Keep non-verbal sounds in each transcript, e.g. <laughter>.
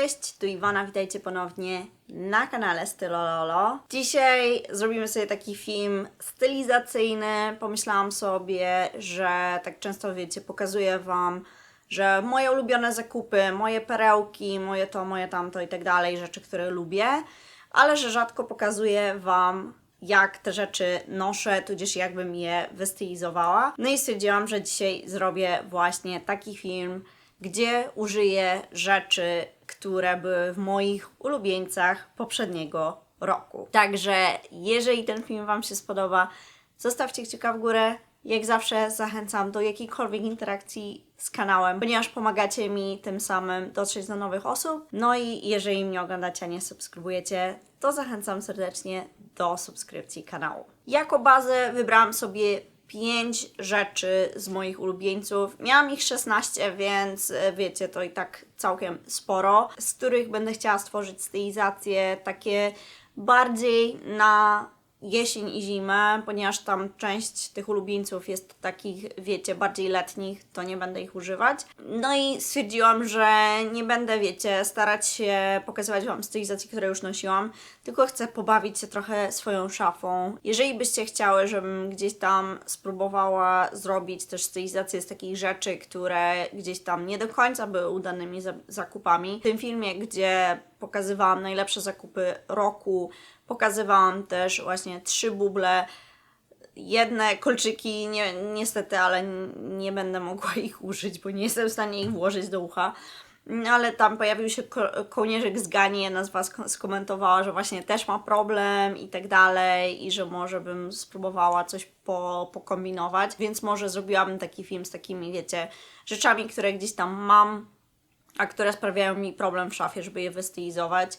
Cześć, tu Iwona, witajcie ponownie na kanale Stylololo. Dzisiaj zrobimy sobie taki film stylizacyjny. Pomyślałam sobie, że tak często wiecie, pokazuję Wam, że moje ulubione zakupy, moje perełki, moje to, moje tamto i tak dalej, rzeczy, które lubię, ale że rzadko pokazuję Wam jak te rzeczy noszę, tudzież jakbym je wystylizowała. No i stwierdziłam, że dzisiaj zrobię właśnie taki film, gdzie użyję rzeczy, które były w moich ulubieńcach poprzedniego roku. Także jeżeli ten film Wam się spodoba, zostawcie kciuka w górę. Jak zawsze zachęcam do jakiejkolwiek interakcji z kanałem, ponieważ pomagacie mi tym samym dotrzeć do nowych osób. No i jeżeli mnie oglądacie, a nie subskrybujecie, to zachęcam serdecznie do subskrypcji kanału. Jako bazę wybrałam sobie 5 rzeczy z moich ulubieńców. Miałam ich 16, więc e, wiecie, to i tak całkiem sporo, z których będę chciała stworzyć stylizacje takie bardziej na jesień i zimę, ponieważ tam część tych ulubieńców jest takich, wiecie, bardziej letnich, to nie będę ich używać. No i stwierdziłam, że nie będę, wiecie, starać się pokazywać Wam stylizacji, które już nosiłam, tylko chcę pobawić się trochę swoją szafą. Jeżeli byście chciały, żebym gdzieś tam spróbowała zrobić też stylizację z takich rzeczy, które gdzieś tam nie do końca były udanymi za- zakupami, w tym filmie, gdzie pokazywałam najlepsze zakupy roku, pokazywałam też właśnie trzy buble, jedne kolczyki, nie, niestety, ale nie będę mogła <laughs> ich użyć, bo nie jestem w stanie ich włożyć do ucha. Ale tam pojawił się ko- kołnierzyk z Gani, jedna z Was ko- skomentowała, że właśnie też ma problem i tak dalej i że może bym spróbowała coś po, pokombinować, więc może zrobiłabym taki film z takimi, wiecie, rzeczami, które gdzieś tam mam, a które sprawiają mi problem w szafie, żeby je wystylizować.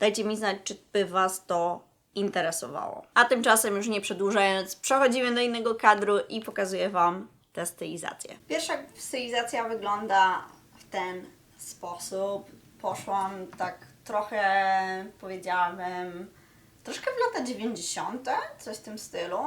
Dajcie mi znać, czy by Was to interesowało. A tymczasem, już nie przedłużając, przechodzimy do innego kadru i pokazuję Wam tę stylizację. Pierwsza stylizacja wygląda w ten sposób. Poszłam tak trochę, powiedziałabym, troszkę w lata 90., coś w tym stylu.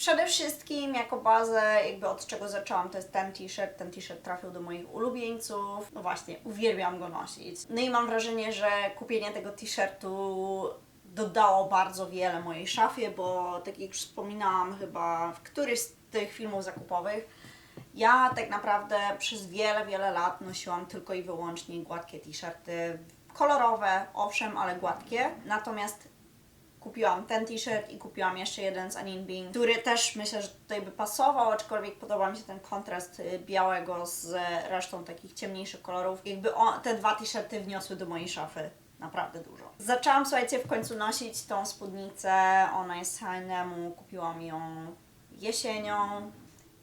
Przede wszystkim jako bazę, jakby od czego zaczęłam, to jest ten t-shirt. Ten t-shirt trafił do moich ulubieńców. No właśnie, uwielbiam go nosić. No i mam wrażenie, że kupienie tego t-shirtu dodało bardzo wiele mojej szafie, bo tak jak już wspominałam chyba w którymś z tych filmów zakupowych, ja tak naprawdę przez wiele, wiele lat nosiłam tylko i wyłącznie gładkie t-shirty. Kolorowe, owszem, ale gładkie. Natomiast kupiłam ten t-shirt i kupiłam jeszcze jeden z Anin Bing, który też myślę, że tutaj by pasował, aczkolwiek podoba mi się ten kontrast y, białego z resztą takich ciemniejszych kolorów. Jakby te dwa t-shirty wniosły do mojej szafy naprawdę dużo. Zaczęłam, słuchajcie, w końcu nosić tą spódnicę, ona jest H&M, kupiłam ją jesienią.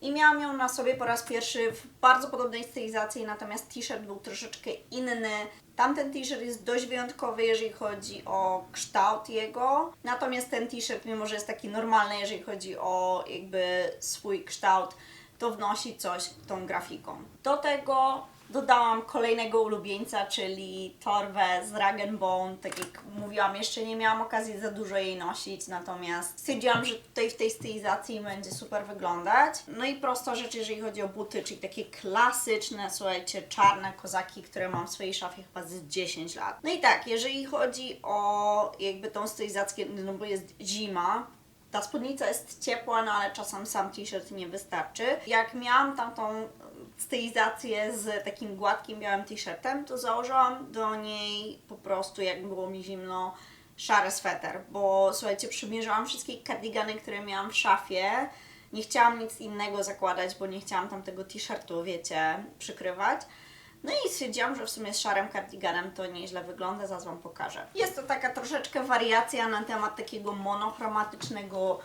I miałam ją na sobie po raz pierwszy w bardzo podobnej stylizacji, natomiast t-shirt był troszeczkę inny. Tamten t-shirt jest dość wyjątkowy, jeżeli chodzi o kształt jego. Natomiast ten t-shirt, mimo że jest taki normalny, jeżeli chodzi o jakby swój kształt, to wnosi coś tą grafiką. Do tego dodałam kolejnego ulubieńca, czyli torbę z Rag Bone. Tak jak mówiłam, jeszcze nie miałam okazji za dużo jej nosić, natomiast stwierdziłam, że tutaj w tej stylizacji będzie super wyglądać. No i prosta rzecz, jeżeli chodzi o buty, czyli takie klasyczne, słuchajcie, czarne kozaki, które mam w swojej szafie chyba z 10 lat. No i tak, jeżeli chodzi o jakby tą stylizację, no bo jest zima, ta spódnica jest ciepła, no ale czasem sam t-shirt nie wystarczy. Jak miałam tamtą stylizację z takim gładkim białym t-shirtem, to założyłam do niej po prostu, jak było mi zimno, szary sweter, bo słuchajcie, przymierzałam wszystkie kardigany, które miałam w szafie. Nie chciałam nic innego zakładać, bo nie chciałam tam tego t-shirtu, wiecie, przykrywać. No i stwierdziłam, że w sumie z szarym kardiganem to nieźle wygląda, zaraz Wam pokażę. Jest to taka troszeczkę wariacja na temat takiego monochromatycznego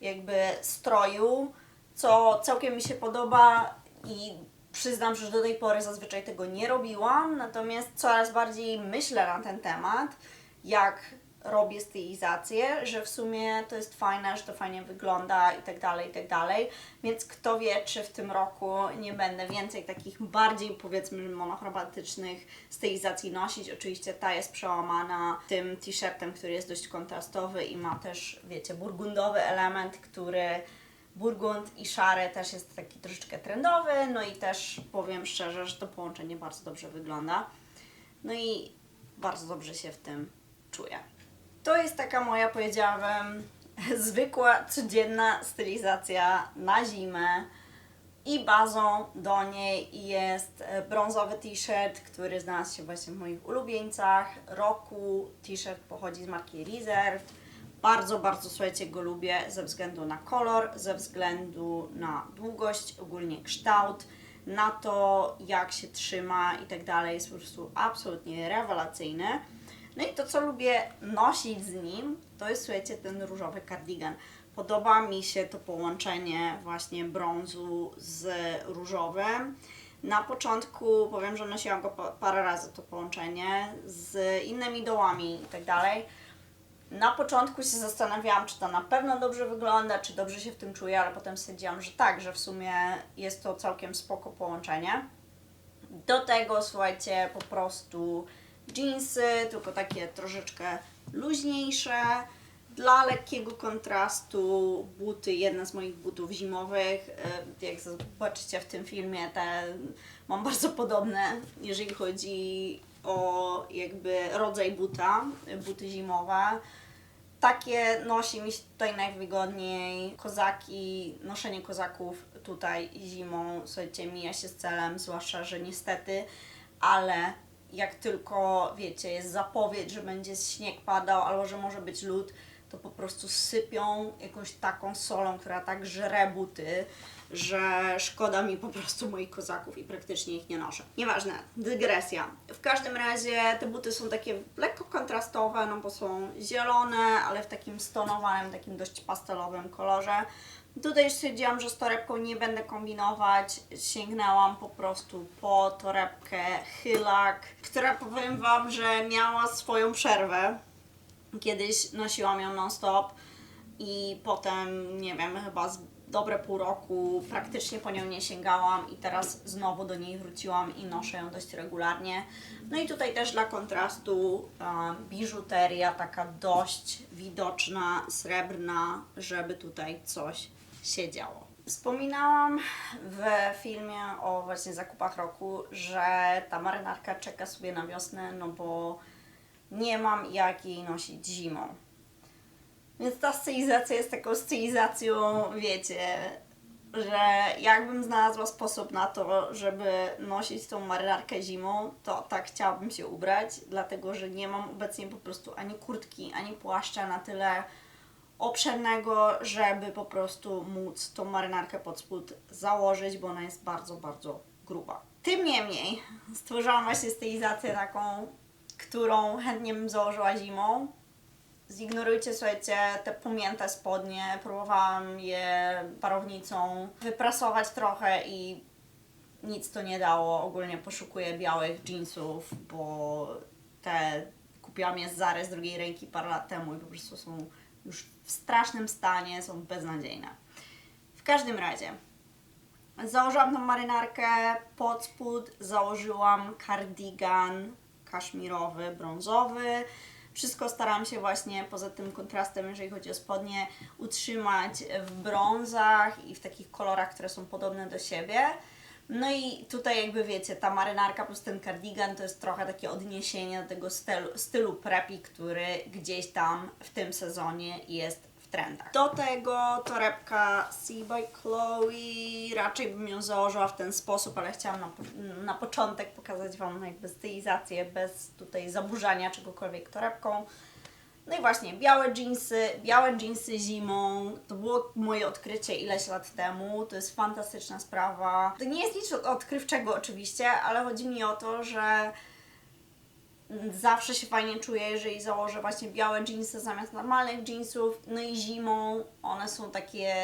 jakby stroju, co całkiem mi się podoba i przyznam, że do tej pory zazwyczaj tego nie robiłam, natomiast coraz bardziej myślę na ten temat, jak robię stylizację, że w sumie to jest fajne, że to fajnie wygląda i tak dalej, i tak dalej. Więc kto wie, czy w tym roku nie będę więcej takich bardziej powiedzmy monochromatycznych stylizacji nosić. Oczywiście ta jest przełamana tym t-shirtem, który jest dość kontrastowy i ma też, wiecie, burgundowy element, który burgund i szary też jest taki troszeczkę trendowy, no i też powiem szczerze, że to połączenie bardzo dobrze wygląda. No i bardzo dobrze się w tym czuję. To jest taka moja, powiedziałabym, <laughs> zwykła, codzienna stylizacja na zimę. I bazą do niej jest e, brązowy t-shirt, który znalazł się właśnie w moich ulubieńcach roku. T-shirt pochodzi z marki Reserved. Bardzo, bardzo słuchajcie, go lubię ze względu na kolor, ze względu na długość, ogólnie kształt, na to jak się trzyma i tak dalej. Jest po prostu absolutnie rewelacyjny. No i to, co lubię nosić z nim, to jest, słuchajcie, ten różowy kardigan. Podoba mi się to połączenie właśnie brązu z różowym. Na początku powiem, że nosiłam go pa- parę razy to połączenie z innymi dołami i tak dalej. Na początku się zastanawiałam, czy to na pewno dobrze wygląda, czy dobrze się w tym czuję, ale potem stwierdziłam, że tak, że w sumie jest to całkiem spoko połączenie. Do tego, słuchajcie, po prostu jeansy, tylko takie troszeczkę luźniejsze. Dla lekkiego kontrastu buty, jedne z moich butów zimowych. e, Jak zobaczycie w tym filmie, te mam bardzo podobne, jeżeli chodzi o jakby rodzaj buta, buty zimowe. Takie nosi mi się tutaj najwygodniej. Kozaki, noszenie kozaków tutaj zimą, słuchajcie, mija się z celem, zwłaszcza, że niestety, ale jak tylko, wiecie, jest zapowiedź, że będzie śnieg padał albo że może być lód, to po prostu sypią jakąś taką solą, która tak żre buty, że szkoda mi po prostu moich kozaków i praktycznie ich nie noszę. Nieważne, dygresja. W każdym razie te buty są takie lekko kontrastowe, no bo są zielone, ale w takim stonowanym, takim dość pastelowym kolorze. Tutaj stwierdziłam, że z torebką nie będę kombinować. Sięgnęłam po prostu po torebkę Hylak, która powiem Wam, że miała swoją przerwę. Kiedyś nosiłam ją non-stop i potem, nie wiem, chyba z dobre pół roku praktycznie po nią nie sięgałam i teraz znowu do niej wróciłam i noszę ją dość regularnie. No i tutaj też dla kontrastu biżuteria taka dość widoczna, srebrna, żeby tutaj coś się działo. Wspominałam w filmie o właśnie zakupach roku, że ta marynarka czeka sobie na wiosnę, no bo nie mam jak jej nosić zimą. Więc ta stylizacja jest taką stylizacją, wiecie, że jakbym znalazła sposób na to, żeby nosić tą marynarkę zimą, to tak chciałabym się ubrać, dlatego że nie mam obecnie po prostu ani kurtki, ani płaszcza na tyle obszernego, żeby po prostu móc tą marynarkę pod spód założyć, bo ona jest bardzo, bardzo gruba. Tym niemniej stworzyłam właśnie stylizację taką, którą chętnie bym założyła zimą. Zignorujcie, słuchajcie, te pomięte spodnie. Próbowałam je parownicą wyprasować trochę i nic to nie dało. Ogólnie poszukuję białych jeansów, bo te kupiłam je z Zary z drugiej ręki parę lat temu i po prostu są już w strasznym stanie, są beznadziejne. W każdym razie, założyłam tą marynarkę, pod spód założyłam kardigan kaszmirowy, brązowy. Wszystko staram się właśnie poza tym kontrastem, jeżeli chodzi o spodnie, utrzymać w brązach i w takich kolorach, które są podobne do siebie. No i tutaj jakby wiecie, ta marynarka plus ten kardigan to jest trochę takie odniesienie do tego stylu, stylu preppy, który gdzieś tam w tym sezonie jest trendach. Do tego torebka Sea by Chloe, raczej bym ją założyła w ten sposób, ale chciałam na, na początek pokazać Wam jakby stylizację bez tutaj zaburzania czegokolwiek torebką. No i właśnie, białe jeansy, białe jeansy zimą, to było moje odkrycie ileś lat temu, to jest fantastyczna sprawa. To nie jest nic odkrywczego oczywiście, ale chodzi mi o to, że zawsze się fajnie czuję, jeżeli założę właśnie białe jeansy zamiast normalnych jeansów, no i zimą one są takie,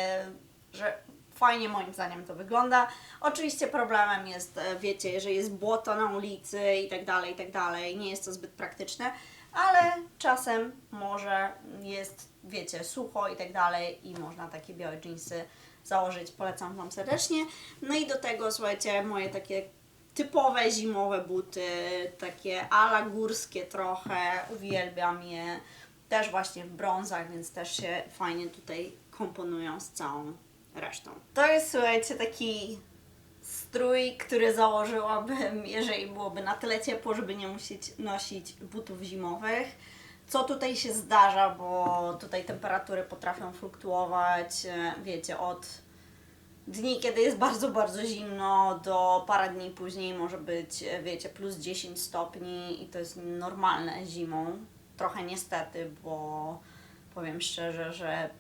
że fajnie moim zdaniem to wygląda. Oczywiście problemem jest, e, wiecie, jeżeli jest błoto na ulicy i tak dalej, i tak dalej, nie jest to zbyt praktyczne, ale czasem może jest, wiecie, sucho i tak dalej i można takie białe jeansy założyć, polecam Wam serdecznie. No i do tego, słuchajcie, moje takie typowe zimowe buty, takie ala górskie trochę, uwielbiam je, też właśnie w brązach, więc też się fajnie tutaj komponują z całą resztą. To jest, słuchajcie, taki strój, który założyłabym, <laughs> jeżeli byłoby na tyle ciepło, żeby nie musieć nosić butów zimowych. Co tutaj się zdarza, bo tutaj temperatury potrafią fluktuować, e, wiecie, od dni, kiedy jest bardzo, bardzo zimno, do parę dni później może być, e, wiecie, plus 10 stopni i to jest normalne zimą. Trochę niestety, bo powiem szczerze, że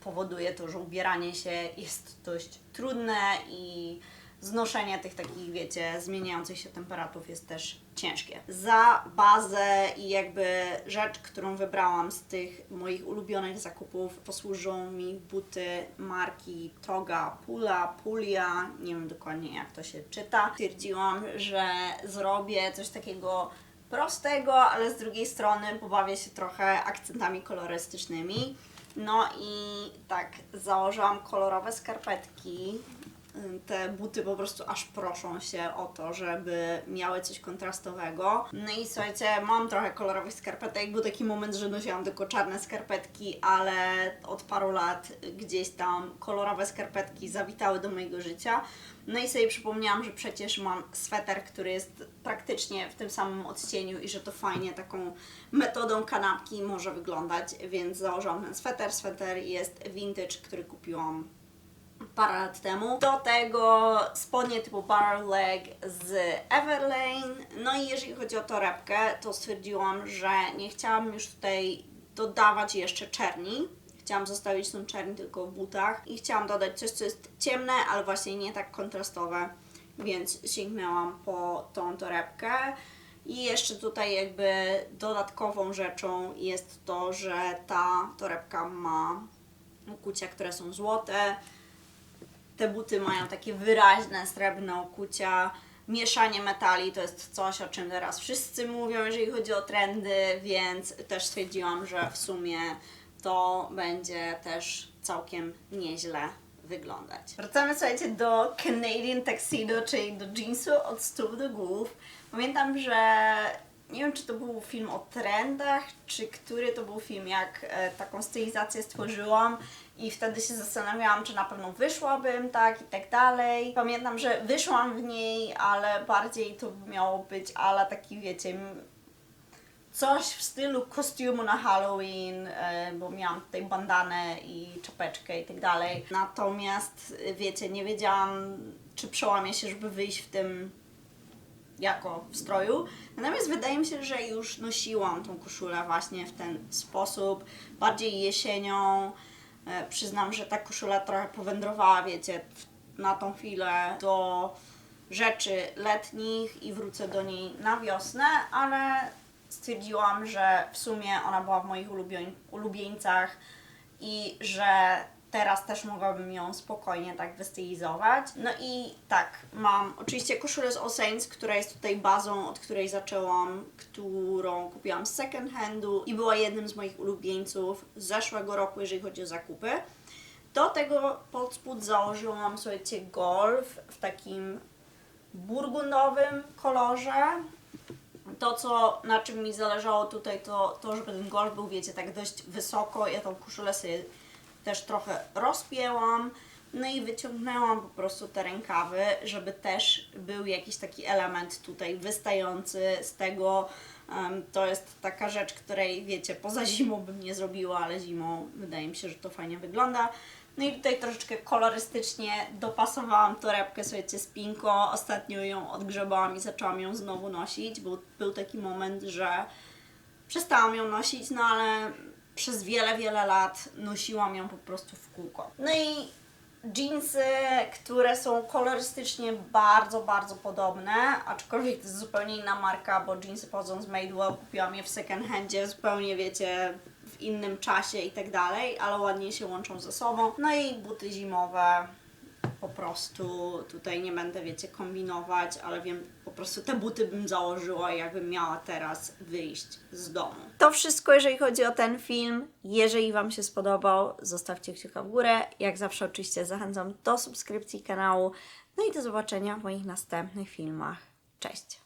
powoduje to, że ubieranie się jest dość trudne i znoszenie tych takich, wiecie, zmieniających się temperatur jest też ciężkie. Za bazę i jakby rzecz, którą wybrałam z tych moich ulubionych zakupów, posłużą mi buty marki Toga Pula, Pulia, nie wiem dokładnie jak to się czyta. Stwierdziłam, że zrobię coś takiego prostego, ale z drugiej strony pobawię się trochę akcentami kolorystycznymi. No i tak, założyłam kolorowe skarpetki. Te buty po prostu aż proszą się o to, żeby miały coś kontrastowego. No i słuchajcie, mam trochę kolorowych skarpetek. Był taki moment, że nosiłam tylko czarne skarpetki, ale od paru lat gdzieś tam kolorowe skarpetki zawitały do mojego życia. No i sobie przypomniałam, że przecież mam sweter, który jest praktycznie w tym samym odcieniu i że to fajnie taką metodą kanapki może wyglądać, więc założyłam ten sweter. Sweter jest vintage, który kupiłam parę lat temu. Do tego spodnie typu barrel leg z Everlane. No i jeżeli chodzi o torebkę, to stwierdziłam, że nie chciałam już tutaj dodawać jeszcze czerni. Chciałam zostawić tą czerń tylko w butach i chciałam dodać coś, co jest ciemne, ale właśnie nie tak kontrastowe, więc sięgnęłam po tą torebkę. I jeszcze tutaj jakby dodatkową rzeczą jest to, że ta torebka ma okucia, które są złote. Te buty mają takie wyraźne srebrne okucia. Mieszanie metali to jest coś, o czym teraz wszyscy mówią, jeżeli chodzi o trendy, więc też stwierdziłam, że w sumie to będzie też całkiem nieźle wyglądać. Wracamy, słuchajcie, do Canadian Tuxedo, czyli do jeansu od stóp do głów. Pamiętam, że nie wiem, czy to był film o trendach, czy który to był film, jak e, taką stylizację stworzyłam i wtedy się zastanawiałam, czy na pewno wyszłabym, tak i tak dalej. Pamiętam, że wyszłam w niej, ale bardziej to miało być ala taki, wiecie, coś w stylu kostiumu na Halloween, e, bo miałam tutaj bandanę i czapeczkę i tak dalej. Natomiast, wiecie, nie wiedziałam, czy przełamię się, żeby wyjść w tym jako w stroju. Natomiast wydaje mi się, że już nosiłam tą koszulę właśnie w ten sposób, bardziej jesienią. E, przyznam, że ta koszula trochę powędrowała, wiecie, na tą chwilę do rzeczy letnich i wrócę do niej na wiosnę, ale stwierdziłam, że w sumie ona była w moich ulubień, ulubieńcach i że teraz też mogłabym ją spokojnie tak wystylizować. No i tak, mam oczywiście koszulę z All Saints, która jest tutaj bazą, od której zaczęłam, którą kupiłam z second handu i była jednym z moich ulubieńców z zeszłego roku, jeżeli chodzi o zakupy. Do tego pod spód założyłam, słuchajcie, golf w takim burgundowym kolorze. To, co, na czym mi zależało tutaj, to to, żeby ten golf był, wiecie, tak dość wysoko. Ja tą koszulę sobie też trochę rozpięłam. No i wyciągnęłam po prostu te rękawy, żeby też był jakiś taki element tutaj wystający z tego. To jest taka rzecz, której wiecie, poza zimą bym nie zrobiła, ale zimą wydaje mi się, że to fajnie wygląda. No i tutaj troszeczkę kolorystycznie dopasowałam torebkę, słuchajcie, z Pinko. Ostatnio ją odgrzebałam i zaczęłam ją znowu nosić, bo był taki moment, że przestałam ją nosić, no ale przez wiele, wiele lat nosiłam ją po prostu w kółko. No i jeansy, które są kolorystycznie bardzo, bardzo podobne, aczkolwiek to jest zupełnie inna marka, bo jeansy pochodzą z Madewell, kupiłam je w second handzie, zupełnie wiecie, w innym czasie i tak dalej, ale ładnie się łączą ze sobą. No i buty zimowe, po prostu tutaj nie będę, wiecie, kombinować, ale wiem, prostu te buty bym założyła, jakbym miała teraz wyjść z domu. To wszystko, jeżeli chodzi o ten film. Jeżeli Wam się spodobał, zostawcie kciuka w górę. Jak zawsze, oczywiście, zachęcam do subskrypcji kanału. No i do zobaczenia w moich następnych filmach. Cześć!